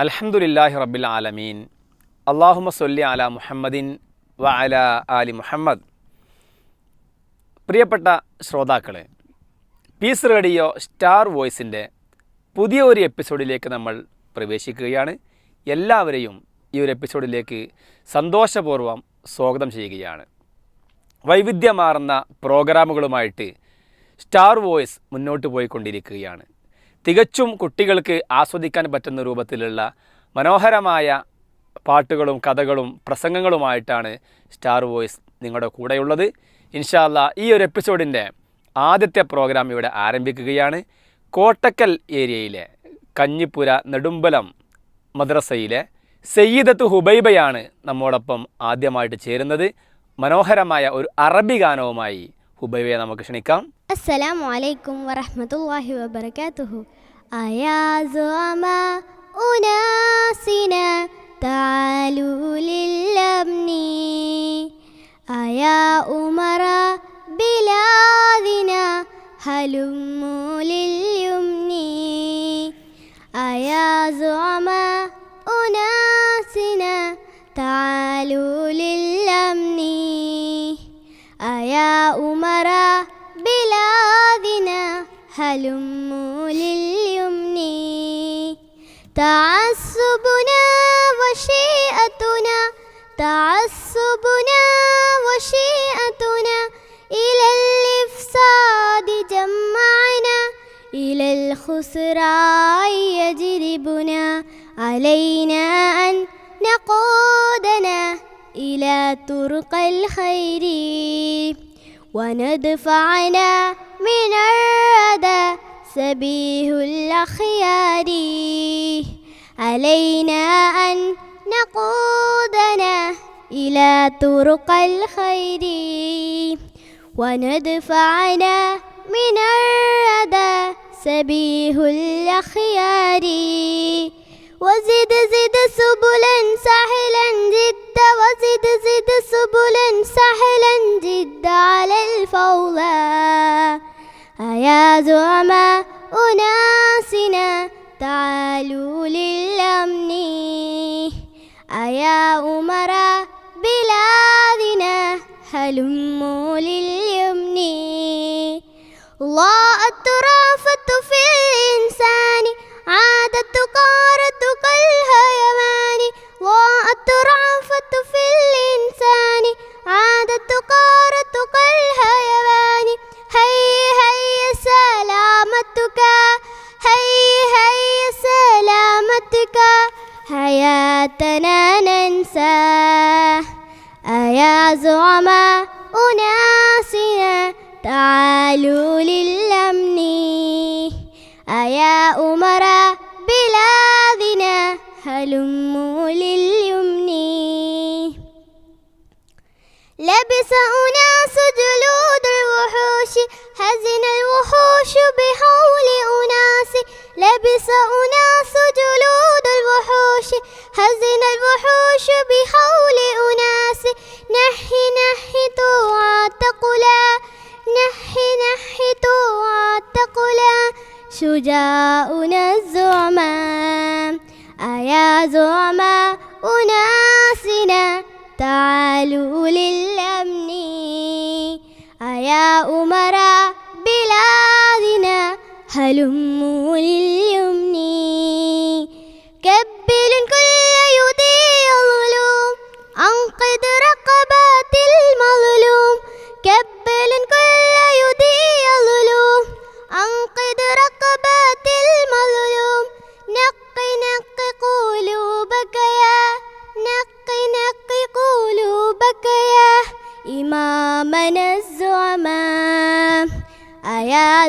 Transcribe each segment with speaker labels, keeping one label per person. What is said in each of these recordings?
Speaker 1: അൽഹംദുലില്ലാഹി റബ്ബിൽ ആലമീൻ. അള്ളാഹുമ സൊല്ലി അല മുഹമ്മദിൻ വ അല ആലി മുഹമ്മദ്. പ്രിയപ്പെട്ട ശ്രോതാക്കളെ പീസ് റേഡിയോ സ്റ്റാർ വോയിസിന്റെ പുതിയ ഒരു എപ്പിസോഡിലേക്ക് നമ്മൾ പ്രവേശിക്കുകയാണ്. എല്ലാവരെയും ഈ ഒരു എപ്പിസോഡിലേക്ക് സന്തോഷപൂർവം സ്വാഗതം ചെയ്യുകയാണ്. വൈവിധ്യമാർന്ന പ്രോഗ്രാമുകളുമായിട്ട് സ്റ്റാർ വോയിസ് മുന്നോട്ട് പോയിക്കൊണ്ടിരിക്കുകയാണ്. തികച്ചും കുട്ടികൾക്ക് ആസ്വദിക്കാൻ പറ്റുന്ന രൂപത്തിലുള്ള മനോഹരമായ പാട്ടുകളും കഥകളും പ്രസംഗങ്ങളുമായിട്ടാണ് സ്റ്റാർ വോയിസ് നിങ്ങളുടെ കൂടെയുള്ളത്. ഇൻഷാല്ല ഈ ഒരു എപ്പിസോഡിന്റെ ആദ്യത്തെ പ്രോഗ്രാം ഇവിടെ ആരംഭിക്കുകയാണ്. കോട്ടക്കൽ ഏരിയയിലെ കഞ്ഞിപ്പുര നെടുമ്പലം മദ്രസയിലെ സയ്യിദത്ത് ഹുബൈബയാണ് നമ്മോടൊപ്പം ആദ്യമായിട്ട് ചേരുന്നത്. മനോഹരമായ ഒരു അറബി ഗാനവുമായി ഹുബൈബയെ നമുക്ക് ക്ഷണിക്കാം
Speaker 2: السلام عليكم ورحمة الله وبركاته أيا زعماء أناسنا تعالوا للأمن أيا أمراء بلادنا هلموا إلى الخسران يجربنا علينا أن نقودنا إلى طرق الخير. وندفعنا من الردى سبيه الأخيار. علينا أن نقودنا إلى طرق الخير. وندفعنا من الردى سبيه الأخيار. وزد زد سبلا سهلا جدا وزد زد سبلا سهلا جدا على الفوضى. أيا زعماء أناسنا تعالوا للأمن. أيا أمراء بلادنا هلموا لليمن. الله الترافة في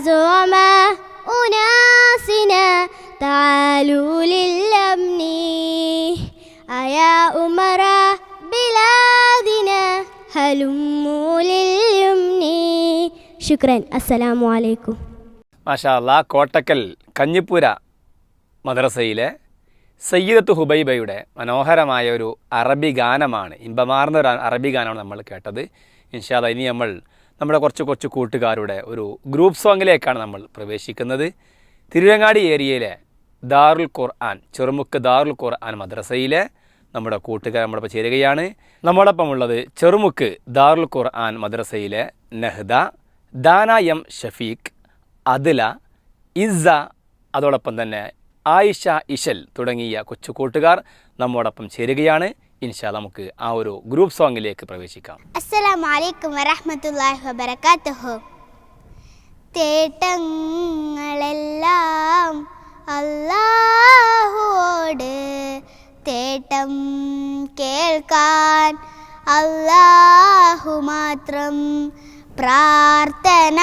Speaker 2: زعماء أناسنا تعالوا للأمن أيا أمراء بلادنا هلموا لليمن شكرا السلام عليكم
Speaker 1: മാഷാ അല്ലാ കോട്ടക്കൽ കഞ്ഞിപ്പുര മദ്രസയിലെ സയ്യിദത്ത് ഹുബൈബയുടെ മനോഹരമായ ഒരു അറബി ഗാനമാണ് ഇമ്പമാർന്ന ഒരു അറബി ഗാനമാണ് നമ്മൾ കേട്ടത് ഇൻഷാല്ല ഇനി നമ്മൾ നമ്മുടെ കുറച്ച് കുറച്ച് കൂട്ടുകാരുടെ ഒരു ഗ്രൂപ്പ് സോങ്ങിലേക്കാണ് നമ്മൾ പ്രവേശിക്കുന്നത്. തിരുവങ്ങാടി ഏരിയയിലെ ദാറുൽ ഖുർആൻ ചെറുമുക്ക് ദാറുൽ ഖുർആൻ മദ്രസയിലെ നമ്മുടെ കൂട്ടുകാർ നമ്മളിപ്പോൾ ചേരുകയാണ്. നമ്മളൊപ്പം ഉള്ളത് ചെറുമുക്ക് ദാറുൽ ഖുർആൻ മദ്രസയിലെ നെഹ്ദ ദാന എം ഷഫീഖ് അദില ഇസ്സ അതോടൊപ്പം തന്നെ ആയിഷ ഇഷൽ തുടങ്ങിയ കൊച്ചു കൂട്ടുകാർ നമ്മോടൊപ്പം ചേരുകയാണ്. ഇൻഷാ നമുക്ക് ആ ഒരു ഗ്രൂപ്പ് സോങ്ങിലേക്ക് പ്രവേശിക്കാം.
Speaker 3: അസ്സലാമു അലൈക്കും വറഹ്മത്തുള്ളാഹി വബറകാതുഹു. തേട്ടങ്ങളെല്ലാം അല്ലാഹുവോട് തേട്ടം കേൾക്കാൻ അല്ലാഹു മാത്രം പ്രാർത്ഥനയെല്ലാം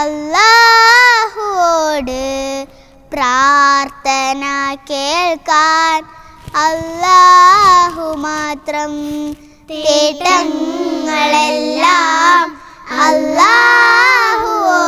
Speaker 3: അല്ലാഹുവോട് പ്രാർത്ഥന കേൾക്കാൻ അല്ലാഹു മാത്രം തേട്ടങ്ങളെല്ലാം അല്ലാഹുവോട്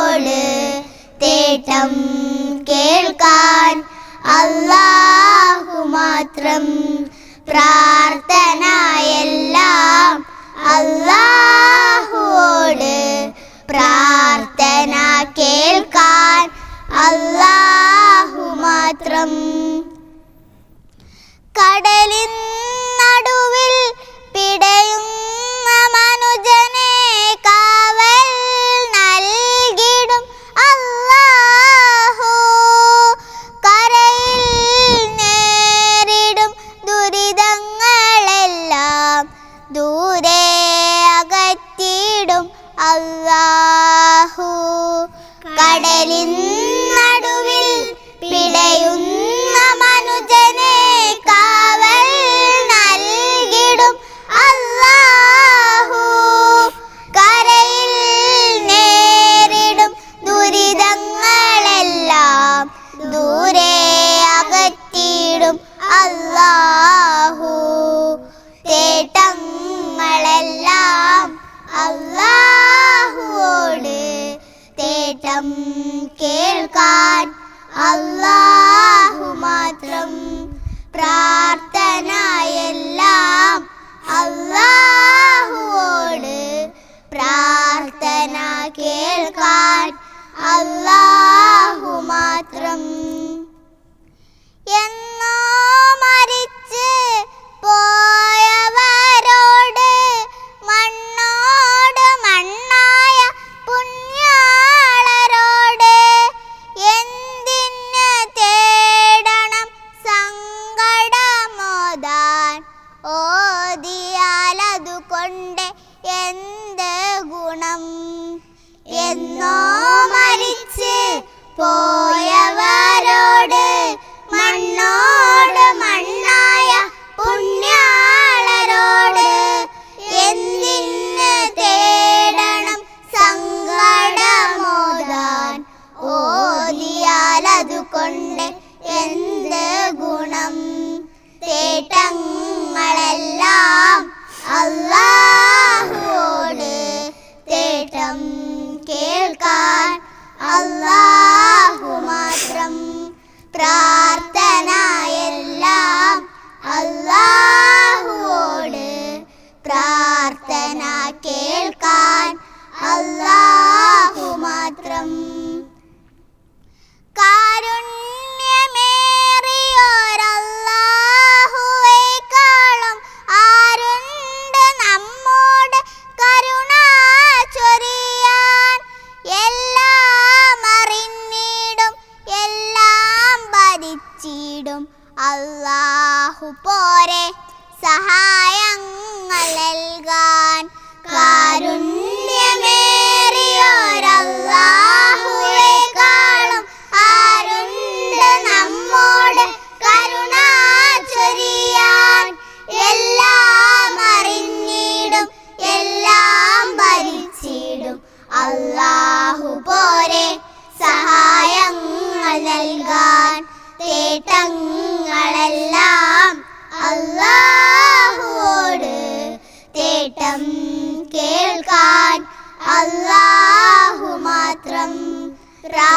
Speaker 3: അല്ലാഹു മാത്രം പ്രാർത്ഥനയെല്ലാം അല്ലാഹുവോട് പ്രാർത്ഥന കേൾക്കാൻ അല്ലാഹു മാത്രം. എന്നോ മരിച്ച്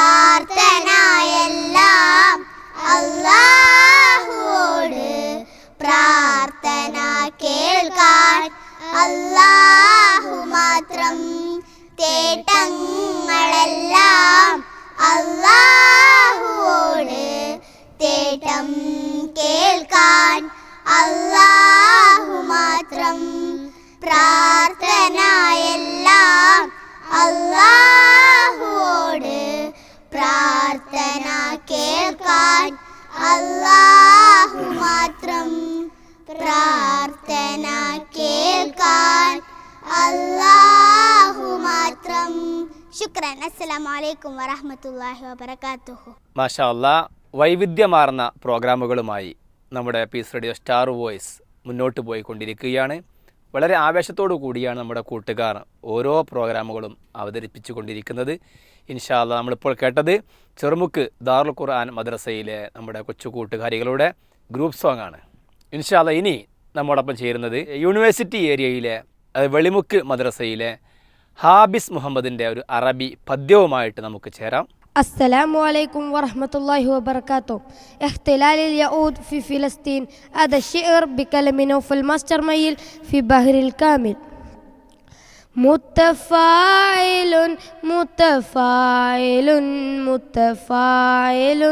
Speaker 3: പ്രാർത്ഥനയെല്ലാം അല്ലാഹുവോട് പ്രാർത്ഥന കേൾക്കാൻ അല്ലാഹു മാത്രം തേട്ടങ്ങളെല്ലാം അല്ലാഹുവോട് തേട്ടം കേൾക്കാൻ അല്ലാഹു മാത്രം പ്രാർത്ഥനയെല്ലാം അല്ലാഹുവോട് പ്രാർത്ഥന കേൾക്കാൻ അല്ലാഹു മാത്രം പ്രാർത്ഥന കേൾക്കാൻ അല്ലാഹു മാത്രം. ശുക്രൻ. അസ്സലാമു അലൈക്കും വറഹ്മത്തുള്ളാഹി വബറകാതുഹു
Speaker 1: മാഷാ അല്ലാ വൈവിധ്യമാർന്ന പ്രോഗ്രാമുകളുമായി നമ്മുടെ പീസ് റേഡിയോ സ്റ്റാർ വോയിസ് മുന്നോട്ട് പോയിക്കൊണ്ടിരിക്കുകയാണ്. വളരെ ആവേശത്തോടു കൂടിയാണ് നമ്മുടെ കൂട്ടുകാർ ഓരോ പ്രോഗ്രാമുകളും അവതരിപ്പിച്ചു കൊണ്ടിരിക്കുന്നത് ഇൻഷാ അല്ലാ നമ്മളിപ്പോൾ കേട്ടത് ചെറുമുക്ക് ദാറുൽ ഖുർആൻ മദ്രസയിലെ നമ്മുടെ കൊച്ചു കൂട്ടുകാരികളുടെ ഗ്രൂപ്പ് സോങ് ആണ് ഇൻഷാ അല്ലാ ഇനി നമ്മോടൊപ്പം ചേരുന്നത് യൂണിവേഴ്സിറ്റി ഏരിയയിലെ അത് വെളിമുക്ക് മദ്രസയിലെ ഹാബിസ് മുഹമ്മദിൻ്റെ ഒരു അറബി പദ്യവുമായിട്ട് നമുക്ക് ചേരാം
Speaker 4: السلام عليكم ورحمة الله وبركاته اختلال اليهود في فلسطين هذا الشعر بكلم نوفل ماستر ميل في بحر الكامل متفاعل متفاعل متفاعل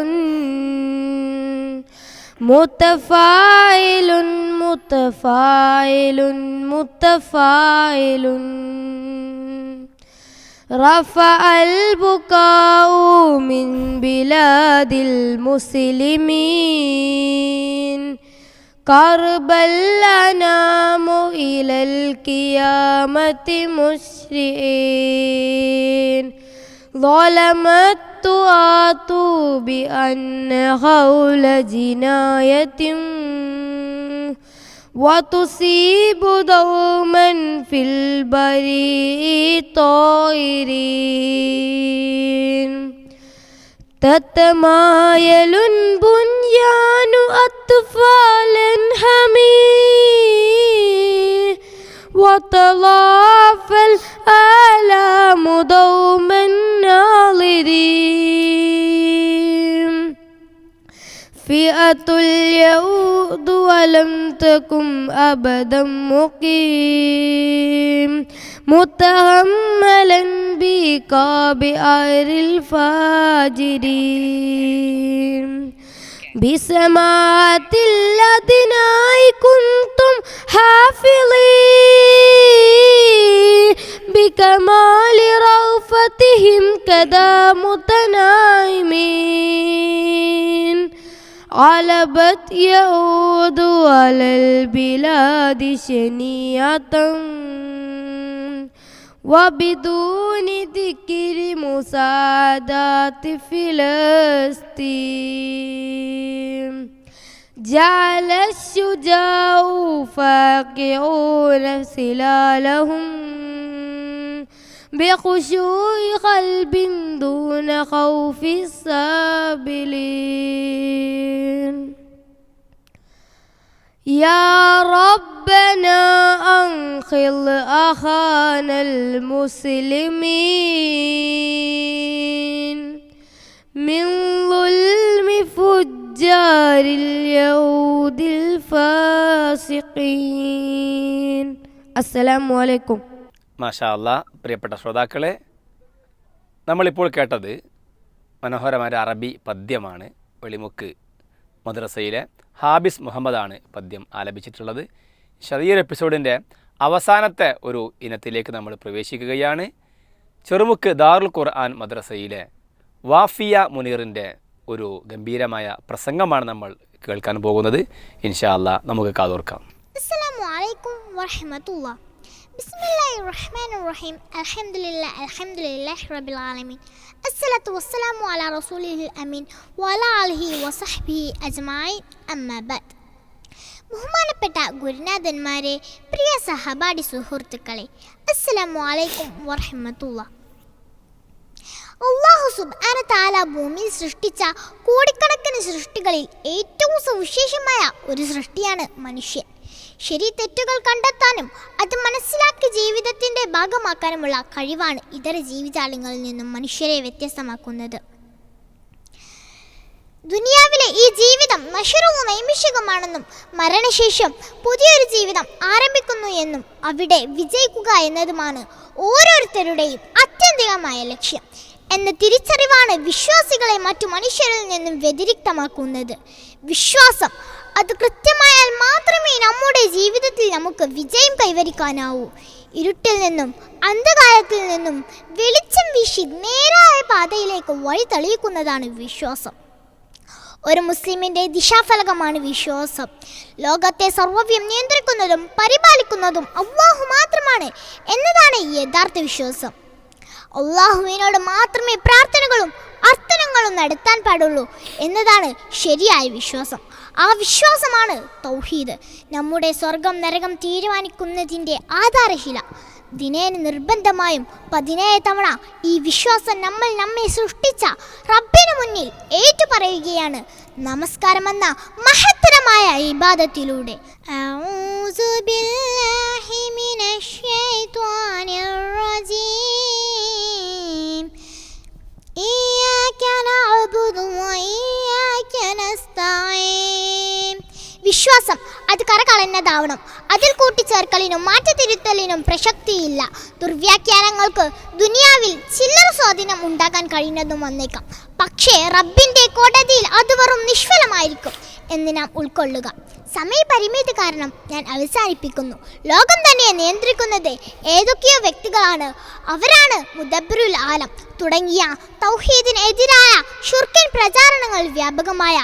Speaker 4: متفاعل متفاعل متفاعل رفع البكاء من بلاد المسلمين قرب الأنام إلى القيامة مسرعين ظلمت تؤات بأن حول جناية وتصيب دوما في البريء طائرين تتمايل بنيان أطفالا حمير وتضاعف الآلام دوما ناظرين. فئة اليهود ولم تكن أبدا مقيم. متهملا بكابئر الفاجرين بسماعة الأدناء كنتم حافظين بكمال رأفتهم كذا متناعمين غلبت يهود على البلاد شنيعة وبدون ذكر مساعدات فلسطين جعل الشجاع فاقعون سلالهم بخشوع قلب دون خوف السابلين. يا ربنا أنقذ أخانا المسلمين من ظلم فجار اليهود الفاسقين السلام عليكم
Speaker 1: മാഷാ അല്ലാ പ്രിയപ്പെട്ട ശ്രോതാക്കളെ നമ്മളിപ്പോൾ കേട്ടത് മനോഹരമായ അറബി പദ്യമാണ് വെളിമുക്ക് മദ്രസയിലെ ഹാബിസ് മുഹമ്മദാണ് പദ്യം ആലപിച്ചിട്ടുള്ളത്. ഷറിയർ എപ്പിസോഡിന്റെ അവസാനത്തെ ഒരു ഇനത്തിലേക്ക് നമ്മൾ പ്രവേശിക്കുകയാണ്. ചെറുമുക്ക് ദാറുൽ ഖുർആൻ മദ്രസയിലെ വാഫിയ മുനീറിന്റെ ഒരു ഗംഭീരമായ പ്രസംഗമാണ് നമ്മൾ കേൾക്കാൻ പോകുന്നത്. ഇൻഷാല്ല നമുക്ക് കാതോർക്കാം.
Speaker 3: അസ്സലാമു അലൈക്കും വറഹ്മത്തുള്ളാഹ് ബിസ്മില്ലാഹിർ റഹ്മാനിർ റഹീം അൽഹംദുലില്ലാഹ് അൽഹംദുലില്ലാഹി റബ്ബിൽ ആലമീൻ അസ്സലാത്തു വസ്സലാമു അലാ റസൂലിഹിൽ അമീൻ വഅലാ ആലിഹി വസഹ്ബിഹി അജ്മഈൻ അമ്മാ ബഅദ് ബഹുമാനപ്പെട്ട ഗുരുനാഥന്മാരെ പ്രിയ സഹപാഠി സുഹൃത്തുക്കളെ അസ്സലാമു അലൈക്കും വറഹ്മത്തുള്ളാഹ് അള്ളാഹു സുബാന താല ഭൂമിയിൽ സൃഷ്ടിച്ച കോടിക്കണക്കിന് സൃഷ്ടികളിൽ ഏറ്റവും സവിശേഷമായ ഒരു സൃഷ്ടിയാണ് മനുഷ്യൻ. ശരി തെറ്റുകൾ കണ്ടെത്താനും അത് മനസ്സിലാക്കി ജീവിതത്തിന്റെ ഭാഗമാക്കാനുമുള്ള കഴിവാണ് ഇതര ജീവിജാലങ്ങളിൽ നിന്നും മനുഷ്യരെ വ്യത്യസ്തമാക്കുന്നത്. ദുനിയാവിലെ ഈ ജീവിതം നശ്വരവും നൈമിഷികമാണെന്നും മരണശേഷം പുതിയൊരു ജീവിതം ആരംഭിക്കുന്നു എന്നും അവിടെ വിജയിക്കുക എന്നതുമാണ് ഓരോരുത്തരുടെയും അത്യന്തികമായ ലക്ഷ്യം. എന്ന തിരിച്ചറിവാണ് വിശ്വാസികളെ മറ്റു മനുഷ്യരിൽ നിന്നും വ്യതിരിക്തമാക്കുന്നത്. വിശ്വാസം
Speaker 5: അത് കൃത്യമായാൽ മാത്രമേ നമ്മുടെ ജീവിതത്തിൽ നമുക്ക് വിജയം കൈവരിക്കാനാവൂ. ഇരുട്ടിൽ നിന്നും അന്ധകാരത്തിൽ നിന്നും വെളിച്ചം വീശി നേരായ പാതയിലേക്ക് വഴി തെളിയിക്കുന്നതാണ് വിശ്വാസം. ഒരു മുസ്ലിമിന്റെ ദിശാഫലകമാണ് വിശ്വാസം. ലോകത്തെ സർവവ്യം നിയന്ത്രിക്കുന്നതും പരിപാലിക്കുന്നതും അള്ളാഹു മാത്രമാണ് എന്നതാണ് യഥാർത്ഥ വിശ്വാസം. അള്ളാഹുവിനോട് മാത്രമേ പ്രാർത്ഥനകളും അർത്ഥനങ്ങളും നടത്താൻ പാടുള്ളൂ എന്നതാണ് ശരിയായ വിശ്വാസം. ആ വിശ്വാസമാണ് തൗഹീദ്. നമ്മുടെ സ്വർഗം നരകം തീരുമാനിക്കുന്നതിന്റെ ആധാരശില. ദിനേന നിർബന്ധമായും പതിനേഴ് തവണ ഈ വിശ്വാസം നമ്മൾ നമ്മെ സൃഷ്ടിച്ച റബ്ബിന് മുന്നിൽ ഏറ്റുപറയുകയാണ്. നമസ്കാരമെന്ന മഹത്തരമായ ഇബാദത്തിലൂടെ. അഊസു ബില്ലാഹി മിനശ് ശൈത്വാനിർ റജീം. വിശ്വാസം അത് കറകളഞ്ഞതാവണം അതിൽ കൂട്ടിച്ചേർക്കലിനും മാറ്റത്തിരുത്തലിനും പ്രസക്തിയില്ല. ദുർവ്യാഖ്യാനങ്ങൾക്ക് ദുനിയാവിൽ ചില്ലറ സ്വാധീനം ഉണ്ടാക്കാൻ കഴിയുന്നതും വന്നേക്കാം. പക്ഷേ റബ്ബിന്റെ കോടതിയിൽ അത് വെറും നിഷ്ഫലമായിരിക്കും. എന്ന് നാം ഉൾക്കൊള്ളുക സമയപരിമിതി കാരണം ഞാൻ അവസാനിപ്പിക്കുന്നു. ലോകം തന്നെ നിയന്ത്രിക്കുന്നത് ഏതൊക്കെയോ വ്യക്തികളാണ്. അവരാണ് മുദബ്ബറുൽ ആലം തുടങ്ങിയ തൗഹീദിനെതിരായ ഷുർക്കൻ പ്രചാരണങ്ങൾ വ്യാപകമായ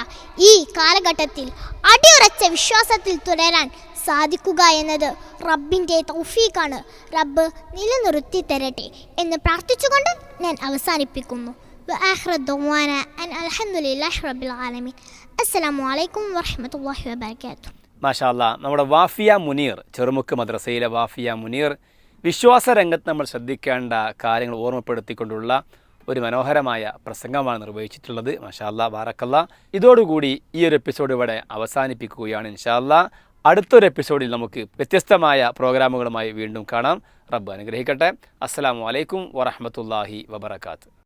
Speaker 5: ഈ കാലഘട്ടത്തിൽ അടിയുറച്ച വിശ്വാസത്തിൽ തുടരാൻ സാധിക്കുക എന്നത് റബ്ബിന്റെ തൗഫീഖാണ്. റബ്ബ് നിലനിർത്തി തരട്ടെ എന്ന് പ്രാർത്ഥിച്ചുകൊണ്ട് ഞാൻ അവസാനിപ്പിക്കുന്നു. وآخر الدعوانا أن الحمد لله رب العالمين السلام عليكم ورحمة الله وبركاته
Speaker 1: മാഷാല്ല നമ്മുടെ വാഫിയ മുനീർ ചെറുമുക്ക് മദ്രസയിലെ വാഫിയ മുനീർ വിശ്വാസ രംഗത്ത് നമ്മൾ ശ്രദ്ധിക്കേണ്ട കാര്യങ്ങൾ ഓർമ്മപ്പെടുത്തിക്കൊണ്ടുള്ള ഒരു മനോഹരമായ പ്രസംഗമാണ് നിർവഹിച്ചിട്ടുള്ളത് മാഷാല്ല ബാറക്കല്ല ഇതോടുകൂടി ഈ ഒരു എപ്പിസോഡ് ഇവിടെ അവസാനിപ്പിക്കുകയാണ് ഇൻഷാല്ല അടുത്തൊരു എപ്പിസോഡിൽ നമുക്ക് വ്യത്യസ്തമായ പ്രോഗ്രാമുകളുമായി വീണ്ടും കാണാം റബ്ബ് അനുഗ്രഹിക്കട്ടെ അസ്സലാമു അലൈക്കും വറഹമത്തല്ലാഹി വബർക്കാത്ത്